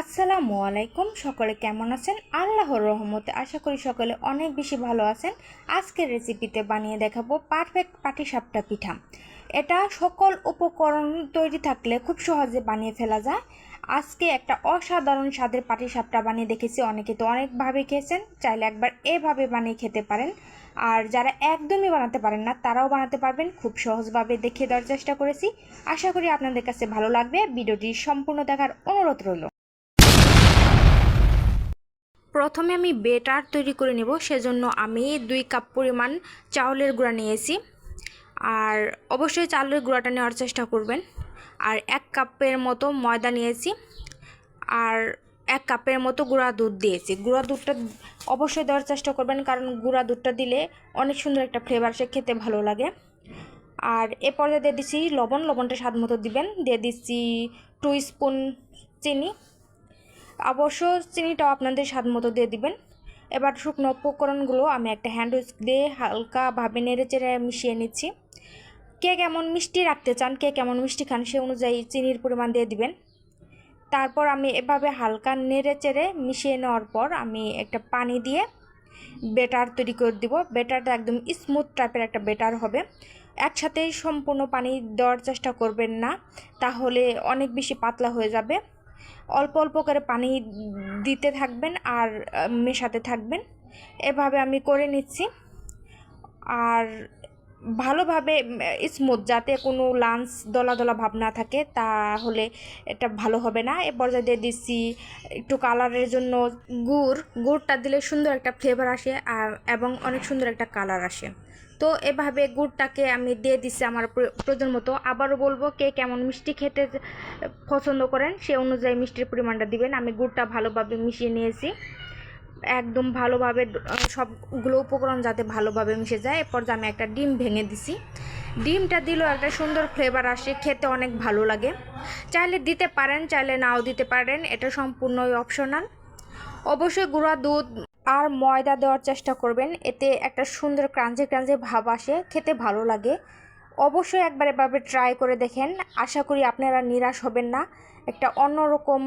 আসসালামু আলাইকুম। সকলে কেমন আছেন? আল্লাহর রহমতে আশা করি সকলে অনেক বেশি ভালো আছেন। আজকের রেসিপিতে বানিয়ে দেখাবো পারফেক্ট পাটিসাপটা পিঠা। এটা সকল উপকরণ তৈরি থাকলে খুব সহজে বানিয়ে ফেলা যায়। আজকে একটা অসাধারণ স্বাদের পাটিসাপটা বানিয়ে দেখেছি। অনেকে তো অনেকভাবে খেয়েছেন, চাইলে একবার এভাবে বানিয়ে খেতে পারেন। আর যারা একদমই বানাতে পারেন না, তারাও বানাতে পারবেন। খুব সহজভাবে দেখিয়ে দেওয়ার চেষ্টা করেছি। আশা করি আপনাদের কাছে ভালো লাগবে। ভিডিওটি সম্পূর্ণ দেখার অনুরোধ রইল। প্রথমে আমি বেটার তৈরি করে নেব, সেজন্য আমি দুই কাপ পরিমাণ চাউলের গুঁড়া নিয়েছি। আর অবশ্যই চাউলের গুঁড়াটা নেওয়ার চেষ্টা করবেন। আর এক কাপের মতো ময়দা নিয়েছি। আর এক কাপের মতো গুঁড়া দুধ দিয়েছি। গুঁড়া দুধটা অবশ্যই দেওয়ার চেষ্টা করবেন, কারণ গুঁড়া দুধটা দিলে অনেক সুন্দর একটা ফ্লেভার সে খেতে ভালো লাগে। আর এ পর্যায়ে দিয়ে দিচ্ছি লবণ। লবণটা স্বাদ মতো দিবেন। দিয়ে দিচ্ছি টু স্পুন চিনি। অবশ্য চিনিটাও আপনাদের স্বাদ মতো দিয়ে দিবেন। এবার শুকনো উপকরণগুলো আমি একটা হ্যান্ড উইস্ক দিয়ে হালকাভাবে নেড়ে চেড়ে মিশিয়ে নিচ্ছি। কে কেমন মিষ্টি রাখতে চান, কে কেমন মিষ্টি খান সে অনুযায়ী চিনির পরিমাণ দিয়ে দিবেন। তারপর আমি এভাবে হালকা নেড়ে চেড়ে মিশিয়ে নেওয়ার পর আমি একটা পানি দিয়ে বেটার তৈরি করে দিব। বেটারটা একদম স্মুথ টাইপের একটা বেটার হবে। একসাথেই সম্পূর্ণ পানি দেওয়ার চেষ্টা করবেন না, তাহলে অনেক বেশি পাতলা হয়ে যাবে। অল্প অল্প করে পানি দিতে থাকবেন আর মেশাতে থাকবেন। এভাবে আমি করে নিচ্ছি। আর ভালোভাবে স্মুথ যাতে কোনো লাঞ্চ দলা দলা ভাব না থাকে, তাহলে এটা ভালো হবে না। এ পর্যায়ে দিয়ে দিচ্ছি একটু কালারের জন্য গুড়, গুড়টা দিলে সুন্দর একটা ফ্লেভার আসে, আর, এবং অনেক সুন্দর একটা কালার আসে। তো এভাবে গুড়টাকে আমি দিয়ে দিচ্ছি আমার প্রয়োজন মতো আবারও বলব, কে কেমন মিষ্টি খেতে পছন্দ করেন, সে অনুযায়ী মিষ্টির পরিমাণটা দিবেন। আমি গুড়টা ভালোভাবে মিশিয়ে নিয়েছি। একদম ভালোভাবে সবগুলো উপকরণ যাতে ভালোভাবে মিশে যায়। এরপর আমি একটা ডিম ভেঙে দিছি। ডিমটা দিলেও একটা সুন্দর ফ্লেভার আসে, খেতে অনেক ভালো লাগে। চাইলে দিতে পারেন, চাইলে নাও দিতে পারেন, এটা সম্পূর্ণই অপশনাল অবশ্যই গুঁড়া দুধ আর ময়দা দেওয়ার চেষ্টা করবেন, এতে একটা সুন্দর ক্রাঞ্চি ক্রাঞ্চি ভাব আসে, খেতে ভালো লাগে। অবশ্যই একবার এভাবে ট্রাই করে দেখেন। আশা করি আপনারা নিরাশ হবেন না। একটা অন্যরকম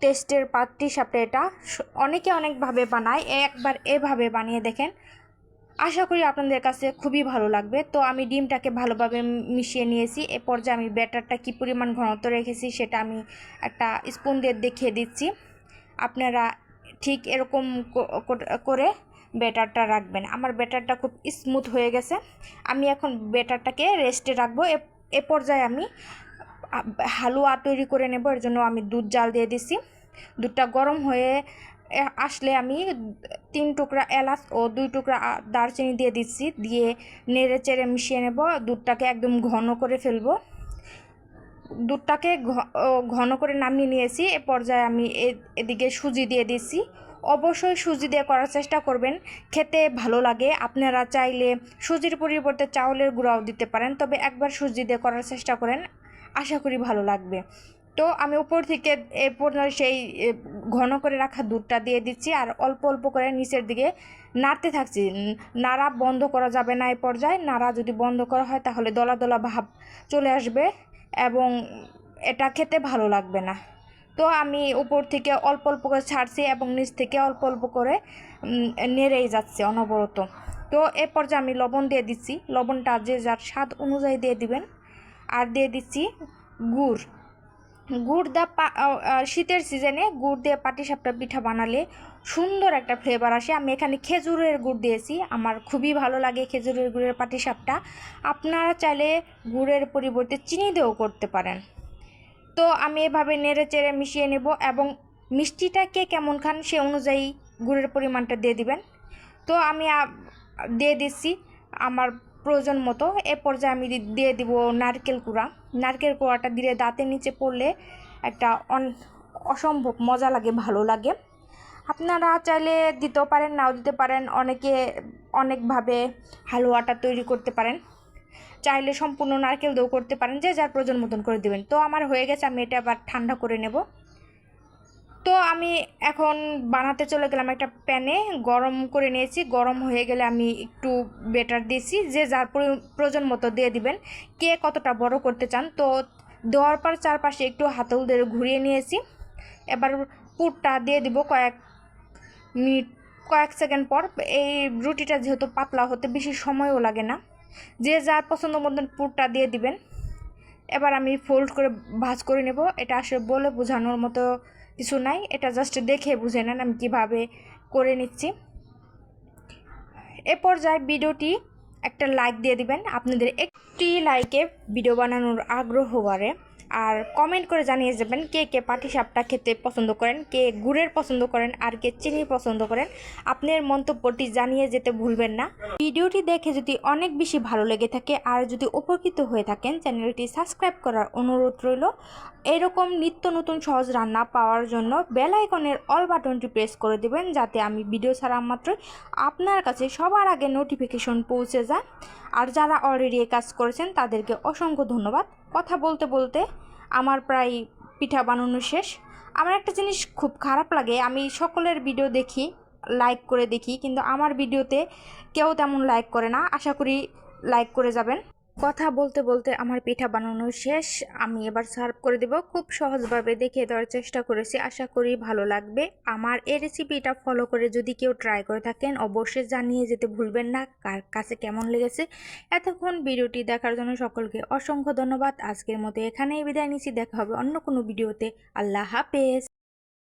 টেস্টের পাত্রি সাপটা এটা। অনেকে অনেকভাবে বানায় একবার এভাবে বানিয়ে দেখেন। আশা করি আপনাদের কাছে খুবই ভালো লাগবে। তো আমি ডিমটাকে ভালোভাবে মিশিয়ে নিয়েছি। এ পর্যায়ে আমি ব্যাটারটা কী পরিমাণ ঘনত্ব রেখেছি সেটা আমি একটা স্পুন দিয়ে দেখিয়ে দিচ্ছি। আপনারা ঠিক এরকম করে ব্যাটারটা রাখবেন। আমার ব্যাটারটা খুব স্মুথ হয়ে গেছে। আমি এখন ব্যাটারটাকে রেস্টে রাখব। এ পর্যায়ে আমি হালুয়া তৈরি করে নেব, এর জন্য আমি দুধ জাল দিয়ে দিছি। দুধটা গরম হয়ে আসলে আমি তিন টুকরা এলাচ ও দুই টুকরা দারচিনি দিয়ে দিচ্ছি দিয়ে নেড়ে চেড়ে মিশিয়ে নেব। দুধটাকে একদম ঘন করে ফেলব। দুধটাকে ঘন করে নামিয়ে নিয়েছি। এ পর্যায়ে আমি এদিকে সুজি দিয়ে দিচ্ছি অবশ্যই সুজি দিয়ে করার চেষ্টা করবেন। খেতে ভালো লাগে। আপনারা চাইলে সুজির পরিবর্তে চাউলের গুঁড়াও দিতে পারেন। তবে একবার সুজি দিয়ে করার চেষ্টা করেন। আশা করি ভালো লাগবে। তো আমি উপর থেকে এরপর সেই ঘন করে রাখা দুধটা দিয়ে দিচ্ছি আর অল্প অল্প করে নিচের দিকে নাড়তে থাকছি। নাড়া বন্ধ করা যাবে না এই পর্যায়ে। নাড়া যদি বন্ধ করা হয় তাহলে দলা দলা ভাব চলে আসবে এবং এটা খেতে ভালো লাগবে না। তো আমি উপর থেকে অল্প অল্প করে ছাড়ছি এবং নিচ থেকে অল্প অল্প করে নেড়েই যাচ্ছে অনবরত। তো এ পর্যায়ে আমি লবণ দিয়ে দিচ্ছি। লবণটা যে যার স্বাদ অনুযায়ী দিয়ে দিবেন। আর দিয়ে দিচ্ছি গুড়। গুড় দা শীতের সিজনে গুড় দিয়ে পাটিসাপটা পিঠা বানালে সুন্দর একটা ফ্লেভার আসে। আমি এখানে খেজুরের গুড় দিয়েছি, আমার খুবই ভালো লাগে খেজুরের গুড়ের পাটিসাপটা। আপনারা চাইলে গুড়ের পরিবর্তে চিনি দিয়েও করতে পারেন। তো আমি এভাবে নেড়ে চেড়ে মিশিয়ে নেব এবং মিষ্টিটাকে কেমন খান সে অনুযায়ী গুড়ের পরিমাণটা দিয়ে দিবেন। তো আমি দিয়ে দিচ্ছি, আমার প্রয়োজন মতো। এ পর্যায়ে আমি দিয়ে দিব নারকেল কুড়া। নারকেল কুড়াটা দিলে দাঁতের নিচে পড়লে একটা অসম্ভব মজা লাগে, ভালো লাগে। আপনারা চাইলে দিতেও পারেন, নাও দিতে পারেন। অনেকে অনেকভাবে হালুয়াটা তৈরি করতে পারেন। চাইলে সম্পূর্ণ নারকেল দিয়েও করতে পারেন, যে যার প্রয়োজন মতন করে দেবেন। তো আমার হয়ে গেছে, আমি এটা আবার ঠান্ডা করে নেব। তো আমি এখন বানাতে চলে গেলাম একটা প্যানে। গরম করে নিয়েছি। গরম হয়ে গেলে আমি একটু বেটার দিয়েছি। যে যার প্রয়োজন মতো দিয়ে দিবেন। কে কতটা বড় করতে চান। তো দেওয়ার পর চারপাশে একটু হাতল দিয়ে ঘুরিয়ে নিয়েছি। এবার পুরটা দিয়ে দিব কয়েক মিনিট, কয়েক সেকেন্ড পর। এই রুটিটা যেহেতু পাতলা হতে বেশি সময়ও লাগে না। যে যার পছন্দ মতন পুরটা দিয়ে দিবেন। এবার আমি ফোল্ড করে ভাজ করে নেব। এটা আসলে বলে বোঝানোর মতো কিছু নাই, এটা জাস্ট দেখে বুঝে নেন আমি কীভাবে করে নিচ্ছি। এ পর্যায়ে ভিডিওটি একটা লাইক দিয়ে দিবেন। আপনাদের একটি লাইকে ভিডিও বানানোর আগ্রহ বাড়ে। আর কমেন্ট করে জানিয়ে যাবেন কে কে পাটিসাপটা খেতে পছন্দ করেন, কে গুড়ের পছন্দ করেন, আর কে চিনি পছন্দ করেন। আপনার মন্তব্যটি জানিয়ে যেতে ভুলবেন না। ভিডিওটি দেখে যদি অনেক বেশি ভালো লেগে থাকে আর যদি উপকৃত হয়ে থাকেন, চ্যানেলটি সাবস্ক্রাইব করার অনুরোধ রইল। এরকম নিত্য নতুন সহজ রান্না পাওয়ার জন্য বেল আইকনের অল বাটনটি প্রেস করে দেবেন, যাতে আমি ভিডিও ছাড়া মাত্রই আপনার কাছে সবার আগে নোটিফিকেশন পৌঁছে যায়। আর যারা অলরেডি কাজ করেছেন, তাদেরকে অসংখ্য ধন্যবাদ। কথা বলতে বলতে আমার প্রায় পিঠা বানানো শেষ। আমার একটা জিনিস খুব খারাপ লাগে, আমি সকলের ভিডিও দেখি লাইক করে দেখি, কিন্তু আমার ভিডিওতে কেউ তেমন লাইক করে না। আশা করি লাইক করে যাবেন। কথা বলতে বলতে আমার পিঠা বানানো শেষ। আমি এবার সার্ভ করে দেব। খুব সহজভাবে দেখিয়ে দেওয়ার চেষ্টা করেছি। আশা করি ভালো লাগবে। আমার এই রেসিপিটা ফলো করে যদি কেউ ট্রাই করে থাকেন, অবশ্যই জানিয়ে যেতে ভুলবেন না কার কাছে কেমন লেগেছে। এতক্ষণ ভিডিওটি দেখার জন্য সকলকে অসংখ্য ধন্যবাদ। আজকের মতো এখানেই বিদায় নিচ্ছি। দেখা হবে অন্য কোনো ভিডিওতে। আল্লাহ হাফেজ।